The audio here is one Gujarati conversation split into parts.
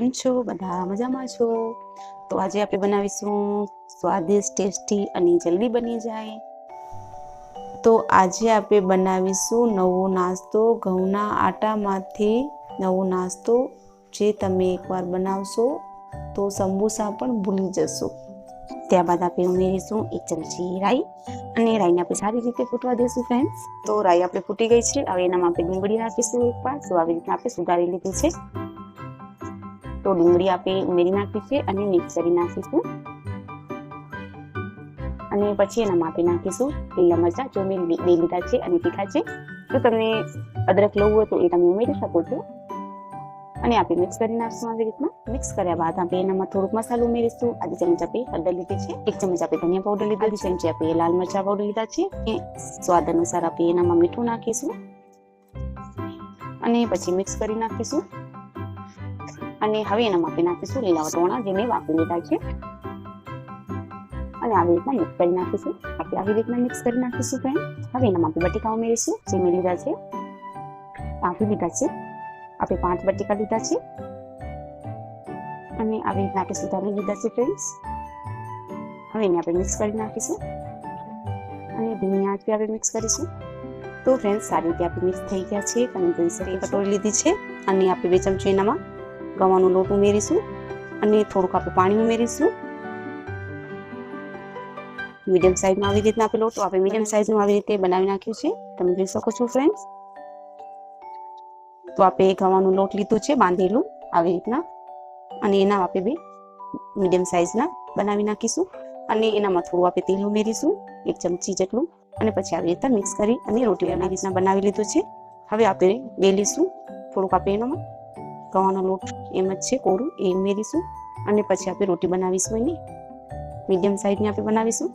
છો? બધા મજામાં છો? તો આજે આપણે બનાવીશું સ્વાદિષ્ટ, ટેસ્ટી અને જલ્દી બની જાય. તો આજે આપણે બનાવીશું નવો નાસ્તો. ઘઉંના આટામાંથી નવો નાસ્તો જે તમે એકવાર બનાવશો તો સમોસા પણ ભૂલી જશો. ત્યારબાદ આપણે ઉમેરીશું એક ચમચી રાઈ અને રાઈને આપણે સારી રીતે ફૂટવા દઈશું ફ્રેન્ડ્સ તો રાઈ આપણે ફૂટી ગઈ છે. હવે એનામાં આપણે ડુંગળી નાખીશું એક વાર તો આવી રીતના આપણે સુધારી લીધી છે. તો ડુંગળી આપણે ઉમેરી નાખી છે અને મિક્સ કરી નાખીશું. અને પછી એનામાં આપણે નાખીશું લીલા મરચાં, જો મેં બે લીધા છે અને તીખા છે. જો તમને અદરક લેવું હોય તો એ તમે ઉમેરી શકો છો. અને આપણે મિક્સ કરી નાખશું આવી રીતના. મિક્સ કર્યા બાદ આપણે એનામાં થોડુંક મસાલો ઉમેરીશું. આધી ચમચ આપણે હળદર લીધી છે. એક ચમચ આપણે ધનિયા પાવડર લીધા છે. ચમચી આપણે લાલ મરચા પાવડર લીધા છે. એ સ્વાદ અનુસાર આપણે એનામાં મીઠું નાખીશું. અને પછી મિક્સ કરી નાખીશું. અને હવે એનામાં માટે નાખીશું લીલા વટોણા જે મેં વાપરી લીધા છે. અને આવી રીતના મિક્સ કરી નાખીશું. આપણે આવી રીતના મિક્સ કરી નાખીશું ફ્રેન્ડ હવે એના માટે બટેકા ઉમેરીશું જે મેં લીધા છે. પાંચ લીધા છે. આપણે પાંચ બટેકા લીધા છે. અને આવી રીતના આપણે સુધારી લીધા છે ફ્રેન્ડ્સ હવે એને આપણે મિક્સ કરી નાખીશું. અને ધીમી આંચ પર આપણે મિક્સ કરીશું. તો ફ્રેન્ડ્સ સારી રીતે આપણે મિક્સ થઈ ગયા છે. તમે જોઈ શકો, કટોરી લીધી છે. અને આપણે બે ચમચી એનામાં ગવાનો લોટ ઉમેરીશું અને થોડુંક આપણે પાણી ઉમેરીશું. મીડિયમ સાઈઝમાં આવી રીતના આપેલો તો આપણે મીડિયમ સાઈઝનું આવી રીતે બનાવી નાખ્યું છે. તમે જોઈ શકો છો ફ્રેન્ડ્સ તો આપણે ગવાનું લોટ લીધું છે, બાંધેલું આવી રીતના. અને એના આપણે બે મીડિયમ સાઈઝના બનાવી નાખીશું. અને એનામાં થોડું આપણે તેલ ઉમેરીશું, એક ચમચી જેટલું. અને પછી આવી રીતના મિક્સ કરી અને રોટી આવી રીતના બનાવી લીધું છે. હવે આપણે બે લઈશું થોડુંક આપણે એનામાં ગવાનો લોટ એમ જ છે, કોરું, એ ઉમેરીશું અને પછી આપણે રોટી બનાવીશું એની. મીડિયમ સાઈઝની આપણે બનાવીશું.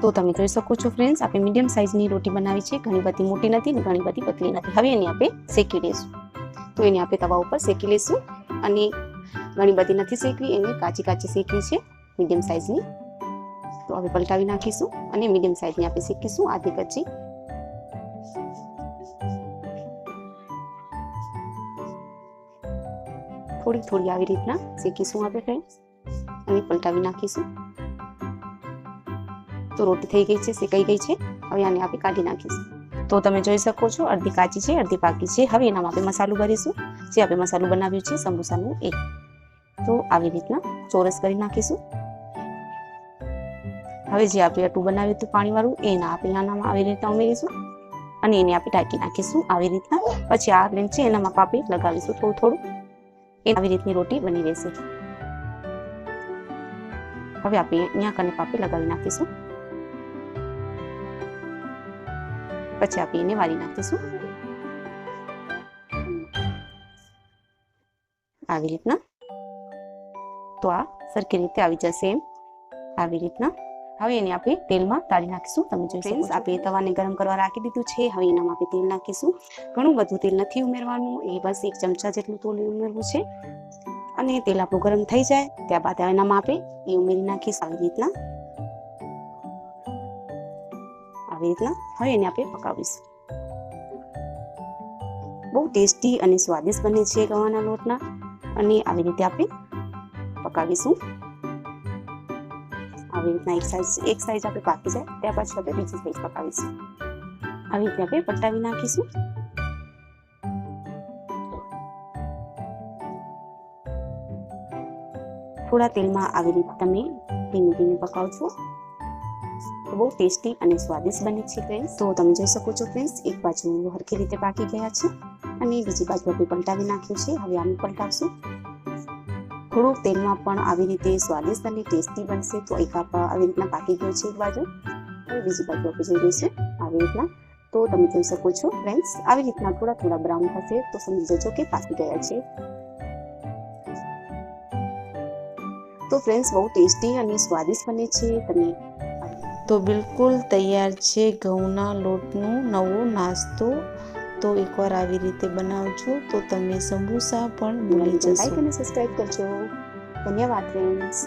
તો તમે જોઈ શકો છો ફ્રેન્ડ્સ આપણે મીડિયમ સાઈઝની રોટી બનાવી છે. ઘણી બધી મોટી નથી ને ઘણી બધી પતલી નથી. હવે એની આપણે શેકી લઈશું. તો એને આપણે તવા ઉપર શેકી લઈશું અને ઘણી બધી નથી શેકવી, એને કાચી કાચી શેકવી છે મીડિયમ સાઈઝની તો હવે પલટાવી નાખીશું અને મીડિયમ સાઈઝની આપણે શેકીશું. આધી કચ્ચી થોડી થોડી આવી રીતના શેકીશું આપણે ફ્રેન્ડ્સ અને પલટાવી નાખીશું તો રોટી થઈ ગઈ છે શેકાઈ ગઈ છે હવે આને આપણે કાઢી નાખીશું તો તમે જોઈ શકો છો અડધી કાચી છે અડધી પાકી છે હવે એનામાં આપણે મસાલો ભરીશું જે આપણે મસાલો બનાવ્યું છે સમોસાનું એ તો આવી રીતના ચોરસ કરી નાખીશું હવે જે આપણે અટું બનાવ્યું હતું પાણીવાળું એના આપણે આનામાં આવી રીતના ઉમેરીશું અને એને આપણે ઢાંકી નાખીશું આવી રીતના પછી આ પ્લેન છે એનામાં આપણે લગાવીશું થોડું થોડું આવી રીતની રોટી બની રહેશે. હવે આપણે અહીંયા કને પાપી લગાવી નાખીશું. પછી આપણે એને વાળી નાખીશું. આવી રીતના. તો આ સરખી રીતે આવી જશે એમ. આવી રીતના. હવે એને આપણે તેલમાં તાળી નાખીશું. તમે જોઈ ફ્રેન્ડ્સ આપણે તવાને ગરમ કરવા રાખી દીધું છે. હવે એનામાં આપણે તેલ નાખીશું. ઘણું બધું તેલ નથી ઉમેરવાનું. એ બસ એક ચમચા જેટલું તોલ ઉમેરવું છે. અને તેલ આપણું ગરમ થઈ જાય. ત્યારબાદ એનામાં આપણે એ ઉમેરી નાખીશું આવી રીતના. આવી રીતના. હવે એને આપણે પકાવીશું. બહુ ટેસ્ટી અને સ્વાદિષ્ટ બને છે ગવાના લોટના. અને આવી રીતે આપણે પકાવીશું. આવી રીતના એક સાઈઝ એક સાઈઝ આપણે પાકી જાય, ત્યાર પછી આપણે બીજી સાઈઝ પકાવીશું. આવી રીતે આપણે પટાવી નાખીશું. થોડા તેલમાં આવી રીતે તમે ધીમે ધીમે પકાવશો. બહુ ટેસ્ટી અને સ્વાદિષ્ટ બને છે ફ્રેન્ડ્સ તો તમે જોઈ શકો છો ફ્રેન્ડ્સ એક બાજુ હરખી રીતે પાકી ગયા છે અને બીજી બાજુ આપણે પલટાવી નાખ્યું છે. હવે આને પલટાવશું. થોડુંક તેલમાં પણ આવી રીતે સ્વાદિષ્ટ અને ટેસ્ટી બનશે તો એક આપ આવી રીતના પાકી ગયો છે એક બાજુ. હવે બીજી બાજુ આપણે જોઈ છે આવી રીતના. તો તમે જોઈ શકો છો, ફ્રેન્ડ્સ, આવી રીતના થોડા થોડા બ્રાઉન થશે તો સમજી જજો કે પાકી ગયા છે. તો ફ્રેન્ડ્સ, બહુ ટેસ્ટી અને સ્વાદિષ્ટ બને છે તમે તો બિલકુલ તૈયાર છે ઘઉંના લોટનું નવો નાસ્તો. તો એકવાર આવી રીતે બનાવજો તો તમે સમોસા પણ ભૂલી જશો. લાઈક અને સબસ્ક્રાઇબ કરજો. ધન્યવાદ ફ્રેન્ડ્સ